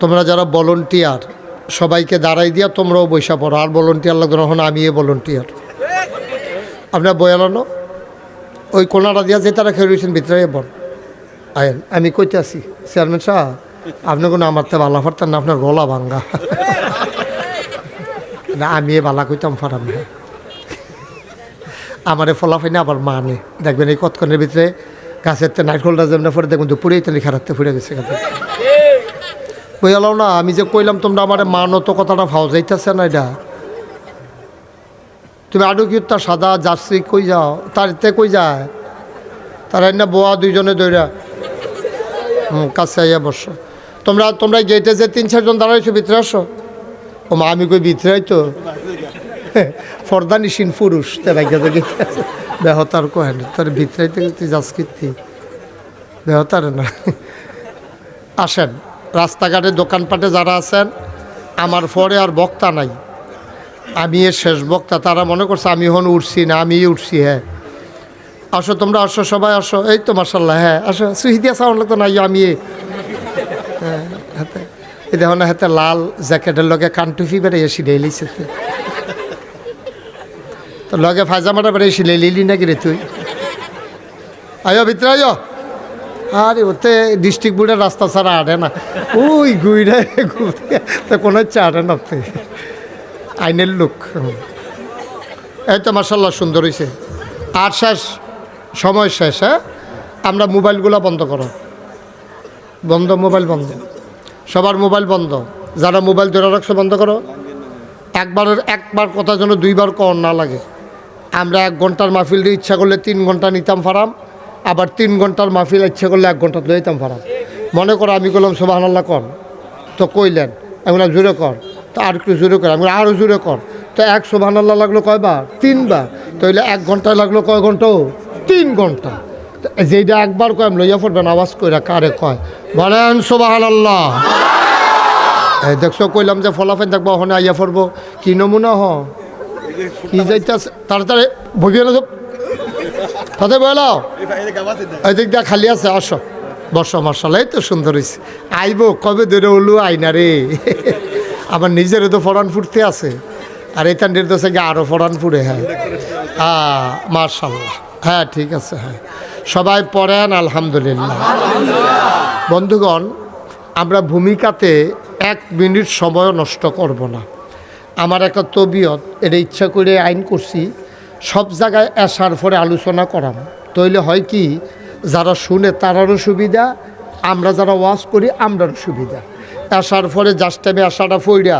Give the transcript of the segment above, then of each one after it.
তোমরা যারা ভলন্টিয়ার সবাইকে দাঁড়াই দিয়া তোমরাও বৈশা পড়ো। আর ভলন্টিয়ার লাগবে না হন আমি এ ভলন্টিয়ার আপনার বয়ালানো ওই কোনাটা দিয়া যে তারা খেয়ে রয়েছেন, ভিতরে বল আয়েন, আমি কইতে আছি চেয়ারম্যান সাহেব আপনি কোনো আমার তো বালা ফারতেন না, আপনার গলা ভাঙ্গা। না আমি এ বালা কইতাম ফারাম না। আমারে ফলাফাই না আবার মানে। দেখবেন এই কতক্ষণের ভিতরে গাছের তে নাইট হোল্ডার যেমন পরে দেখবেন দুপুরেই লিখা রাখতে ফুরে গেছে বইয়ালাও না, আমি যে কইলাম তোমরা আমার মানো তো কথাটা ভাও যাইতেছে না এটা। তুমি আডু কি তার সাদা জার্সি কই যাও? তার তে কই যায়? তারা না বোয়া দুইজনে দৌড়া হুম, কাছে আইয়া বস। তোমরা তোমরা গেটে যে তিন, চারজন দাঁড়াইছো, ভিতরে আসো। ও মা, আমি কই ভিতরে তো ফর্দা নিশিন পুরুষ, তে ভাগ্য গেটে আছে। বেহতার কহেন তোর ভিতরে তুই যাস কীর্তি। বেহতার না। আসেন। রাস্তাঘাটে দোকানপাটে যারা আছেন আমার পরে আর বক্তা নাই। আমি এর শেষ বক্তা তারা মনে করছে আমি হন উঠছি না আমি উঠছি হ্যাঁ। আসো তোমরা আসো সবাই আসো। এই তো মার্শাল্লাহ হ্যাঁ আসো। সুহিদিয়া সাউন্ড লাগতো নাই আমি। হ্যাঁ, হাতে দেখো না হাতে লাল জ্যাকেটের লগে কানটুফি বেড়ে এসি ডেইলিছে তো। লগে ফাজামাটা বেড়ে এসি লিলি নাকি রে তুই? আয়ো ভিতরে আয়ো। আরে, ওতে ডিস্ট্রিক্ট বোর্ডের রাস্তা ছাড়া আটে না। ওই গুইরে তো কোনো হচ্ছে আটে না। আইনের লোক। এই তো মার্শাল্লাহ সুন্দর হয়েছে আর শেষ, সময় শেষ হ্যাঁ? আমরা মোবাইলগুলো বন্ধ করো। বন্ধ, মোবাইল বন্ধ। সবার মোবাইল বন্ধ। যারা মোবাইল ধরে রাখছে, বন্ধ করো। একবারের, একবার কথা যেন দুইবার কর না লাগে। আমরা এক ঘণ্টার মাহফিল দিয়ে ইচ্ছা করলে তিন ঘণ্টা নিতাম ফারাম। আবার তিন ঘণ্টার মাহফিল ইচ্ছা করলে এক ঘণ্টা লইতাম ভাড়া। মনে করো আমি করলাম সোবাহ আল্লাহ কর। তো কইলেন এগুলো জোরে কর। তো আর একটু জোরে কর আমি বললাম, আরও জোরে কর। তো এক সোবাহ আল্লাহ লাগল কয়বার? তিনবার। তো হইলে এক ঘন্টায় লাগল কয় ঘন্টাও তিন ঘণ্টা। যেটা একবার কয় আমি লইয়া পড়বেন আওয়াজ কইরা কারে কয়? বলেন সোবাহ আল্লাহ দেখছ কইলাম যে ফলাফেন দেখব ওখানে আইয়া পড়ব। কি নমুনা হ? কি যাইতেছে? তাড়াতাড়ি ভুগিয়ে না তাতে বলাও এই দিক দিয়ে খালি আছে আসো। বর্ষা মশাল এই তো সুন্দর হয়েছে আইব কবে ধরে ওলু আইনা রে? আমার নিজেরও তো ফরান ফুটতে আছে। আর এই তান্ডির তো সঙ্গে আরও ফরান ফুটে হ্যাঁ। মার্শাল্লাহ হ্যাঁ ঠিক আছে হ্যাঁ। সবাই পড়েন আলহামদুলিল্লাহ। বন্ধুগণ আমরা ভূমিকাতে এক মিনিট সময়ও নষ্ট করব না। আমার একটা তবিয়ত এটা ইচ্ছা করে আইন করছি। সব জায়গায় আসার পরে আলোচনা করাম। তইলে হয় কি, যারা শুনে তারারও সুবিধা, আমরা যারা ওয়াজ করি, আমরারও সুবিধা। আসার পরে জাস্ট টাইমে আসাটা ফইরা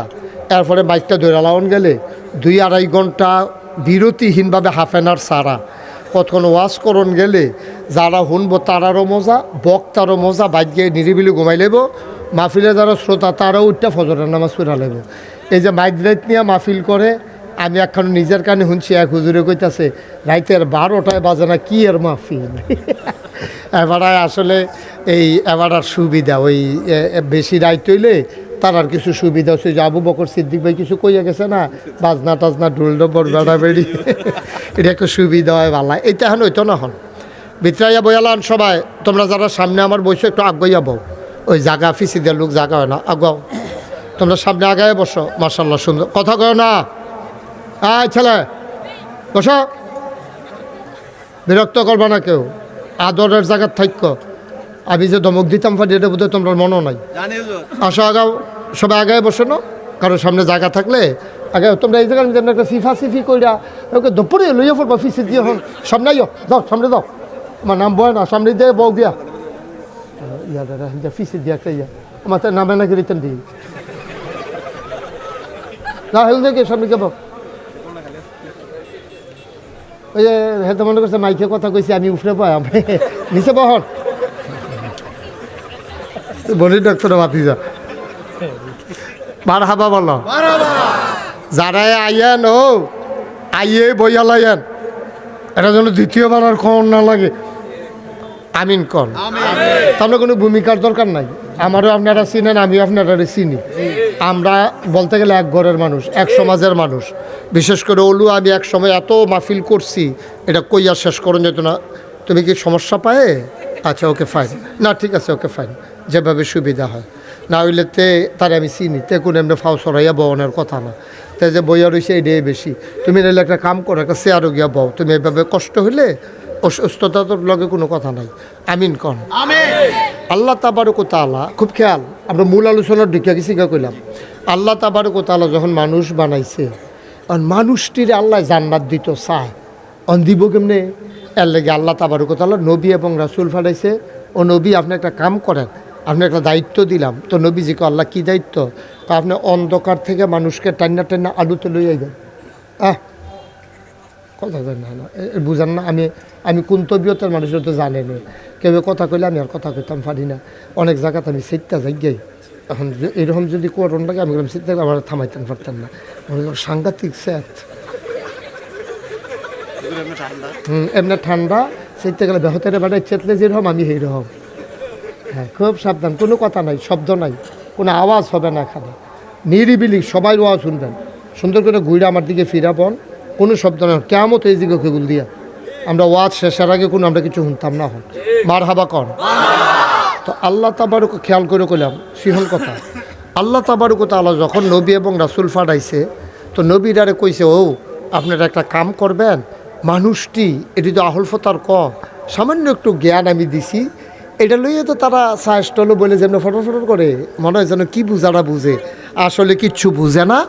এরপরে বাইকটা ধরে লাউন গেলে দুই আড়াই ঘণ্টা বিরতিহীনভাবে হাফ অ্যান আওয়ার সারা। কতক্ষণ ওয়াশ করণ গেলে যারা শুনব তারারও মজা, বক্তারও মজা, বাইক গিয়ে নিরিবিলি ঘুমাই লেব। মাহফিলে যারা শ্রোতা, তারাও উঠটা ফজরের নামাজ পড়া লেব। এই যে মাইক রাইত নিয়ে মাহফিল করে আমি এখন নিজের কানে শুনছি, এক হুজুরে কইতাছে, রাইতের বারোটায় বাজে না, কি এর মাহফিল? এবারায় আসলে এই এবারার সুবিধা, ওই বেশি রাইত হইলে তার আর কিছু সুবিধা হচ্ছে যে আবু বকর সিদ্দিক ভাই কিছু কইয়া গেছে না, বাজনা টাজনা, ঢুল ডবর বেড়া বেড়ি এটা একটু সুবিধা হয় ভালো এইটা এখন হইতো না হন ভিতরাইয়া বইয়ালান সবাই, তোমরা যারা সামনে আমার বসে একটু আগাইয়া বউ ওই জাগা, ফিসিদের লোক জাগা হয় না, আগাও। তোমরা সামনে আগায় বসো মার্শাল্লাহ সুন্দর। কথা কয় না? আয় ছেলে। বসো। বিরক্ত করবে না কেউ। আদরের জায়গার থাক্য আমি যে ধমক দিতাম পারি এটা বোধহয় তোমরা মনও নাই। আসো আগাও। সবাই আগায় বসো না। কারও সামনে জায়গা থাকলে আগে তোমরা এই জায়গায় একটা সিফা সিফি কইরা ওকে দুপুরে লইয়া পড়বা ফিসে দিয়ে হন। সামনে আইও। যাও সামনে যাও। আমার নাম বয় না সামনে দিয়ে বউ গিয়া ইয়া দাদা যা ফিসে দিয়া একটা ইয়া। আমার তো নামে নাকি রিটার্ন দিই। না হেল দেখে সামনে কে বউ। ওই যে হেতে মনে করছে মাইকে কথা কইছি আমি উফরে পাই নিচে বহন। বলি ডাক্তার মাতি যা। বার হাবা বলো যারাই আইয়েন ও আইয়ে বইয়া লাইয়েন এটা যেন দ্বিতীয়বার আর কন না লাগে। আমিন কন। তাহলে কোনো ভূমিকার দরকার নাই। আমারও আপনারা চিনেন, আমিও আপনারা চিনি। আমরা বলতে গেলে এক ঘরের মানুষ, এক সমাজের মানুষ। বিশেষ করে ওলু, আমি এক সময় এত মাহফিল করছি, এটা কইয়া শেষ করুন যেত না। তুমি কি সমস্যা পায়? আচ্ছা ওকে ফাইন না, ঠিক আছে, ওকে ফাইন যেভাবে সুবিধা হয়। না হইলে তে, তারে আমি চিনি। তে কোনো এমনি ফাও সরাইয়া বওনের কথা না। তে যে বইয়া রয়েছে এটাই বেশি। তুমি নাহলে একটা কাম করো, একটা চেয়ারও গিয়া বও। তুমি এভাবে কষ্ট হইলে অসুস্থতার লগে কোনো কথা নাই। আমিন কন। আল্লাহ তাবারক তালা খুব খেয়াল আমরা মূল আলোচনার দিকে কি শিখা কইলাম আল্লাহ তাবারক তালা যখন মানুষ বানাইছে আর মানুষটির আল্লাহ জান্নাত দিত চায়। অন দিব কেমনে? এর লেগে আল্লাহ তাবারক তালা নবী এবং রাসুল ফাটাইছে ও নবী আপনি একটা কাম করেন আপনি একটা দায়িত্ব দিলাম তো নবীজিকে আল্লাহ কি দায়িত্ব? তা আপনি অন্ধকার থেকে মানুষকে টান্না টান্না আলুতে লই যান। আহ কথা কই না বুঝান না, আমি আমি কোন তবিয়তের মানুষের তো জানে না। কেউ কথা কইলে আমি আর কথা কইতাম পারি না। অনেক জায়গাতে আমি সেটটা যাই এখন এরকম যদি করোন লাগে, আমি বললাম, সেটটা আমার থামাইতেন পারতাম না। সাংঘাতিক স্যাত হুম, এমনি ঠান্ডা সেটতে গেলে বেহতের বেড়ায় চেতলে যেরকম, আমি সেইরকম। হ্যাঁ খুব সাবধান, কোনো কথা নাই, শব্দ নাই, কোনো আওয়াজ হবে না এখানে নিরিবিলি সবাই আওয়াজ শুনবেন। সুন্দর করে ঘুরে আমার দিকে ফিরাবন। কোনো শব্দ না। কেমন এই দিকে কেগুল দিয়া। আমরা ওয়াজ শেষের আগে কোনো আমরা কিছু শুনতাম না হন মার হাবা কন। তো আল্লাহ তাবারুকে খেয়াল করে কইলাম, সিহল কথা। আল্লাহ তাবারুক তাআলা যখন নবী এবং রাসুল ফাটাইছে, তো নবীরারে কইছে, ও, আপনারা একটা কাম করবেন, মানুষটি, এটি তো আহল ফতার ক, সামান্য একটু জ্ঞান আমি দিছি, এটা লইয়ে তো তারা সাহসটলো বলে যেন ফটো ফটো করে, মনে হয় যেন কী বুঝারা বুঝে। আসলে কিচ্ছু বুঝে না।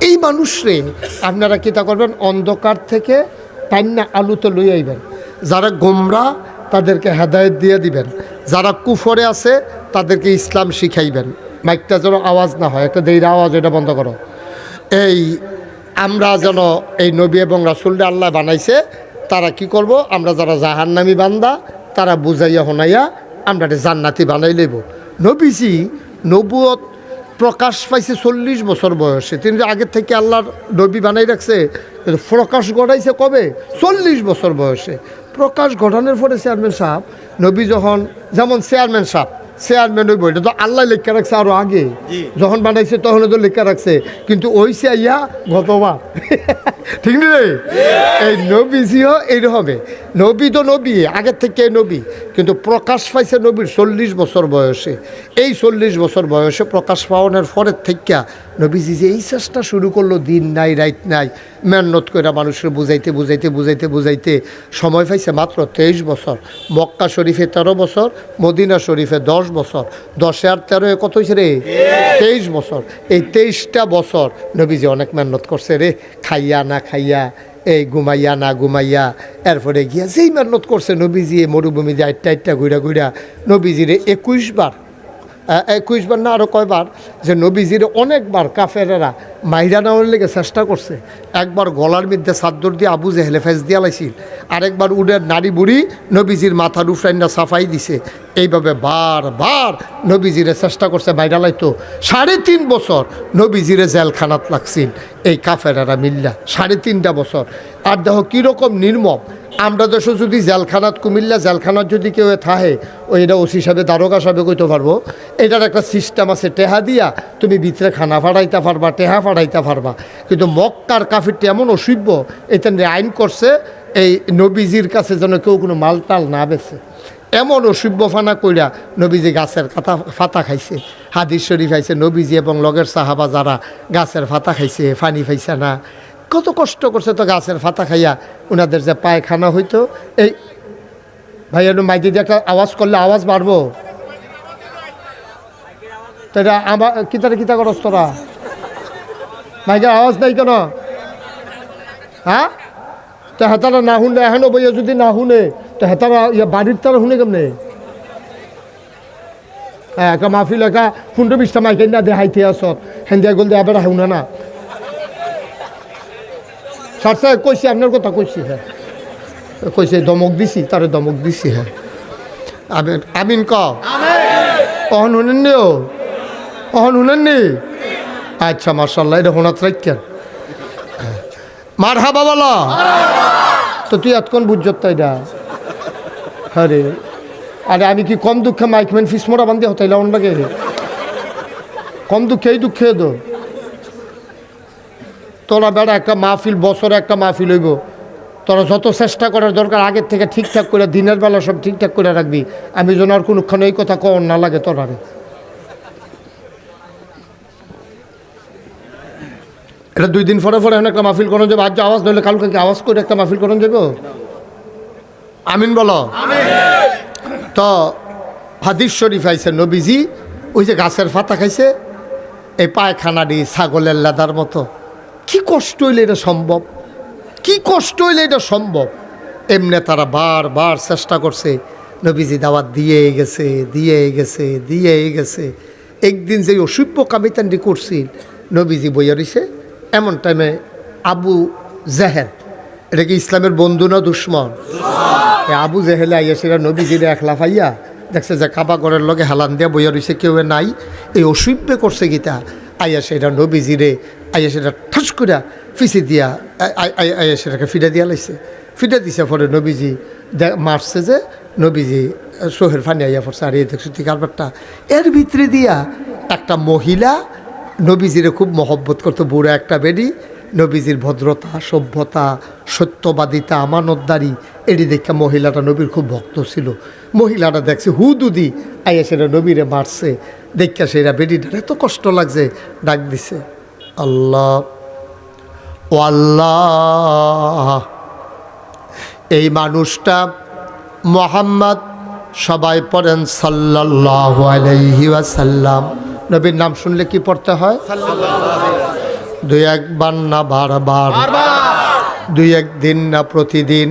এই মানুষরে আপনারা কিতা করবেন? অন্ধকার থেকে টান্না আলুতে লই আইবেন। যারা গোমরা, তাদেরকে হেদায়েত দিয়ে দিবেন। যারা কুফরে আছে, তাদেরকে ইসলাম শিখাইবেন। মাইকটা যেন আওয়াজ না হয়, একটা দেরির আওয়াজ, এটা বন্ধ করো। এই আমরা যেন এই নবী এবং রাসুলটা আল্লাহ বানাইছে, তারা কি করব? আমরা যারা জাহান্নামি বান্দা, তারা বুঝাইয়া হনাইয়া আমরা জান্নাতি বানাই লেব নবীজি নবুয়ত প্রকাশ পাইছে চল্লিশ বছর বয়সে। তিনি আগের থেকে আল্লাহর নবী বানাই রাখছে প্রকাশ ঘটাইছে কবে? চল্লিশ বছর বয়সে। প্রকাশ ঘটানোর পরে চেয়ারম্যান সাহেব, নবী যখন, যেমন চেয়ারম্যান সাহেব চেয়ারম্যান ওই বইটা তো আল্লাহ লেখা রাখছে আরও আগে। যখন বানাইছে তখন তো লেখা রাখছে। কিন্তু ওই ইয়া গতবার। ঠিক না রে? এই নবীজিও এইরকমে নবী তো নবী আগের থেকে নবী। কিন্তু প্রকাশ পাইছে নবীর চল্লিশ বছর বয়সে। এই চল্লিশ বছর বয়সে প্রকাশ পাওয়ানোর পরের থেকে নবীজি যে এই চেষ্টা শুরু করল দিন নাই রাইত নাই। মেহনত করে মানুষের বুঝাইতে বুঝাইতে বুঝাইতে বুঝাইতে সময় পাইছে মাত্র তেইশ বছর। মক্কা শরীফে তেরো বছর, মদিনা শরীফে দশ বছর। দশে আর তেরো কত হয়েছে রে? তেইশ বছর। এই তেইশটা বছর নবীজি অনেক মেহনত করছে রে। খাইয়া না খাইয়া, এই ঘুমাইয়া না ঘুমাইয়া। এরপরে গিয়া যেই মেহনত করছে নবীজি, এই মরুভূমিতে আটটা আটটা ঘুরা ঘুরা নবীজিরে একুশ বার একুশ বার না আরও কয়বার যে নবীজির অনেকবার কাফেরেরা মাইরা নেওয়ার লেগে চেষ্টা করছে। একবার গলার মধ্যে চাদ্দর দিয়ে আবু জেহেলে ফেস দিয়া লাইছিল। আরেকবার উডের নারী বুড়ি নবীজির মাথার উফরাইনা সাফাই দিছে। এইভাবে বার বার নবীজিরে চেষ্টা করছে বাইরা লাইতো। সাড়ে তিন বছর নবীজিরে জেলখানাত লাগছিল। এই কাফেরেরা মিল্লা, সাড়ে তিনটা বছর। আর দেখো কীরকম নির্মম। আমরা দেশে যদি জেলখানাত কুমিল্লা, জেলখানাত যদি কেউ থাহে ওই এটা ওসি সাহেবে, দারোগা সাহেবে কইতে পারব। এটার একটা সিস্টেম আছে, টেহা দিয়া তুমি ভিতরে খানা ফাড়াইতে পারবা, টেহা ফাড়াইতে পারবা। কিন্তু মক্কার কাফিরটি এমন অসভ্য এটা আইন করছে, এই নবীজির কাছে যেন কেউ কোনো মালটাল না বেছে এমন অসভ্য ফানা কইরা নবীজি গাছের কাতা ফাতা খাইছে। হাদিস শরীফ খাইছে নবীজি এবং লগের সাহাবা যারা গাছের ফাতা খাইছে ফানি ফাইছে না। কত কষ্ট করছে তো গাছের ফাতা খাইয়া ওনাদের যে পায়খানা হইতো, এই ভাই একটু মাইদি দিয়ে একটা আওয়াজ করলে আওয়াজ বাড়বো? তো এটা আমার কিতারে কিতা করস তোরা? মাইকের আওয়াজ নাই কেন? হ্যাঁ তো হেতারা না শুনলে এখনও বইয়া যদি না শুনে তো হেতারা ইয়া বাড়ির তারা শুনে কেমনে? হ্যাঁ একটা মাহফিল একা পনেরো বিশটা মাইকের না দেখাইতে আসত হেন্দিয়া গল দেয়া বেড়া শুনে না। স্যার স্যার কইছি আপনার কথা কইছি হ্যাঁ কইছে দমক দিছি তারে দমক দিছি হ্যাঁ আমিন আমিন ক অহন শুনেননি ও অহন শুনেননি? আচ্ছা মার্শাল্লাহ এটা হোনাত রাখেন মার হাবা বলো। তো তুই এতক্ষণ বুঝছত তাই না? আরে আরে আমি কি কম দুঃখে মাইকম্যান ফিস মোড়া বান্ধি হতাইলা অন লাগে কম দুঃখে এই দুঃখে তো তোরা বেড়া একটা মাহফিল, বছরে একটা মাহফিল হইব। তোরা যত চেষ্টা করার দরকার, আগের থেকে ঠিকঠাক করে, দিনের বেলা সব ঠিকঠাক করে রাখবি। আমি যেন আর কোনোক্ষণ এই কথা কর না লাগে তোরা এটা দুই দিন পরে পরে একটা মাহফিল করানো যাবে। আজ আওয়াজ, নইলে কালকে কি আওয়াজ করে একটা মাহফিল করানো যাবে? আমিন বলো। তো হাদিস শরীফ আইছে, নবীজি ওই যে গাছের পাতা খাইছে, এই পায়খানা দি ছাগলের লাদার মতো। কি কষ্ট হইলে এটা সম্ভব? কি কষ্ট হইলে এটা সম্ভব? এমনি তারা বারবার চেষ্টা করছে, নবীজি দাওয়াত দিয়ে গেছে দিয়ে গেছে দিয়ে গেছে। একদিন যে অসভ্য কামিতান্ডি করছিল, নবীজি বইয়া রইছে এমন টাইমে আবু জাহেদ এটা কি ইসলামের বন্ধু না দুশ্মন? আবু জেহেলে আইয়া সেটা নবীজিরে একলা ফাইয়া দেখছে যে কাবা ঘরের লগে হেলান দিয়া বইয়া রইছে কেউ নাই। এই অসভ্য করছে গীতা। আইয়া সেটা নবীজিরে আইয়া সেটা ঠাস করিয়া ফিসি দিয়া আই- আই- আই- আইয়া সেটাকে ফিটা দিয়া লাইছে। ফিটা দিছে পরে নবীজি মারছে যে নবীজি সোহের ফানি আইয়া পড়ছে আর এই দেখছ কারবারটা এর ভিতরে দিয়া একটা মহিলা নবীজিরে খুব মহব্বত করতো, বুড়া একটা বেডি, নবীজির ভদ্রতা, সভ্যতা, সত্যবাদিতা, আমানতদারি এটি দেখে মহিলাটা নবীর খুব ভক্ত ছিল। মহিলাটা দেখছে হুদুদি আইয়া সেটা নবীরে মারছে দেখা সেটা বেডিটার এত কষ্ট লাগছে, ডাক দিছে, আল্লাহ, ও আল্লাহ, এই মানুষটা মোহাম্মদ সবাই পড়েন সাল্লাল্লাহু আলাইহি ওয়াসাল্লাম। নবীর নাম শুনলে কি পড়তে হয়? দুই একবার না বারবার। দুই এক দিন না প্রতিদিন।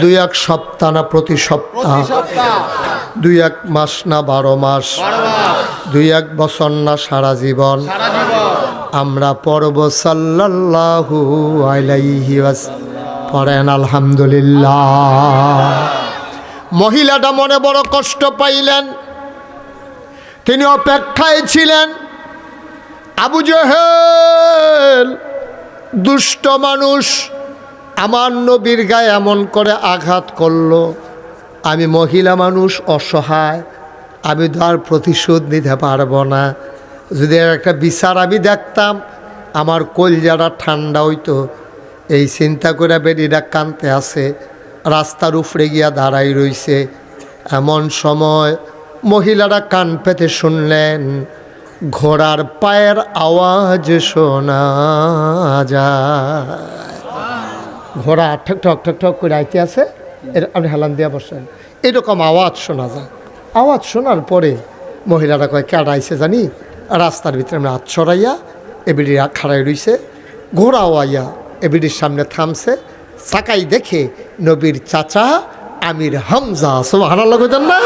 দুই এক সপ্তাহ না প্রতি সপ্তাহ। দুই এক মাস না বারো মাস। দুই এক বছর না সারা জীবন। আমরা পড়ব সাল্লাল্লাহু আলাইহি পড়েন, আলহামদুলিল্লাহ। মহিলাটা মনে বড় কষ্ট পাইলেন। তিনি অপেক্ষায় ছিলেন। আবু জহেল, দুষ্ট মানুষ, আমার নবীর গায়ে এমন করে আঘাত করল। আমি মহিলা মানুষ, অসহায়। আমি তো আর প্রতিশোধ নিতে পারব না। যদি একটা বিচার আমি দেখতাম, আমার কলজাটা ঠান্ডা হইতো। এই চিন্তা করে বেরিটা কানতে আসে, রাস্তার উপরে গিয়া দাঁড়াই রইছে। এমন সময় মহিলারা কান পেতে শুনলেন, ঘোড়ার পায়ের আওয়াজ শোনা যায়। ঘোড়া ঠক ঠক ঠক ঠক করে আইতে আছে, এর আপনি হেলান দিয়া বসেন এরকম আওয়াজ শোনা যায়। আওয়াজ শোনার পরে মহিলারা কয় কেডাইছে জানি? রাস্তার ভিতরে আমরা হাত ছড়াইয়া এবিডি খাড়াই রইছে। ঘোড়াও আইয়া এবিডির সামনে থামছে। চাকাই দেখে নবীর চাচা আমির হামজা লোক না?